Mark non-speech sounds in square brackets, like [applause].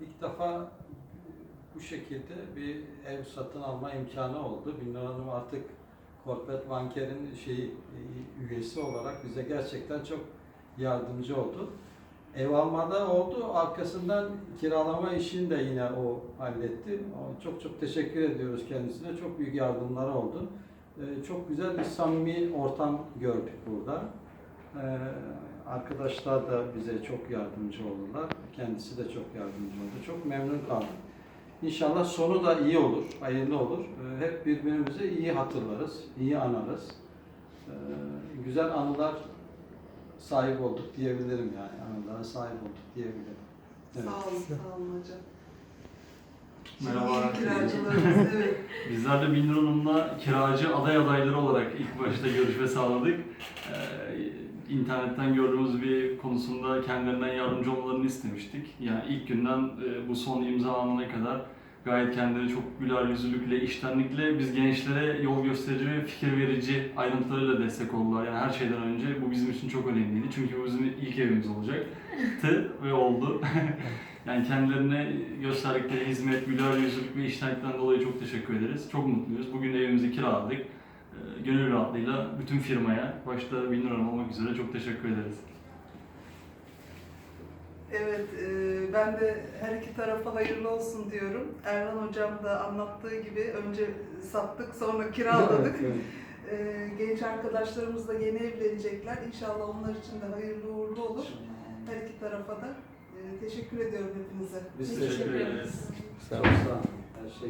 ilk defa bu şekilde bir ev satın alma imkanı oldu. Binur Hanım artık Korpet Banker'in şeyi üyesi olarak bize gerçekten çok yardımcı oldu. Ev almada oldu. Arkasından kiralama işini de yine o halletti. Çok çok teşekkür ediyoruz kendisine. Çok büyük yardımları oldu. Ee, Çok güzel bir samimi ortam gördük burada. Arkadaşlar da bize çok yardımcı oldular. Kendisi de çok yardımcı oldu. Çok memnun kaldım. İnşallah sonu da iyi olur, hayırlı olur. Ee, Hep birbirimizi iyi hatırlarız, iyi anarız. Ee, Güzel anılar sahip olduk diyebilirim yani. Anılara sahip olduk diyebilirim. Evet. Sağ olun, sağ olun hocam. Merhaba. Yeni kiracılarımız, evet. Bizler de Binur Hanım'la kiracı aday adayları olarak ilk başta görüşme sağladık. Ee, internetten gördüğümüz bir konusunda kendilerinden yardımcı olmalarını istemiştik. Yani ilk günden e, bu son imza anına kadar gayet kendileri çok güler yüzlülükle, iştenlikle biz gençlere yol gösterici ve fikir verici ayrıntılarıyla destek oldular. Yani her şeyden önce bu bizim için çok önemliydi. Çünkü bu bizim ilk evimiz olacaktı ve oldu. [laughs] Yani kendilerine gösterdikleri hizmet, güler yüzlülük ve iştenlikten dolayı çok teşekkür ederiz. Çok mutluyuz. Bugün evimizi kiraladık. Ee, Gönül rahatlığıyla bütün firmaya, başta Binur Hanım olmak üzere çok teşekkür ederiz. Evet, e, ben de her iki tarafa hayırlı olsun diyorum. Erhan hocam da anlattığı gibi önce sattık sonra kiraladık. Evet, E, genç arkadaşlarımız da yeni evlenecekler. İnşallah onlar için de hayırlı uğurlu olur. Her iki tarafa da. E, teşekkür ediyorum hepinize. Biz Teşekkür ederiz. Çok sağ olun. Her şey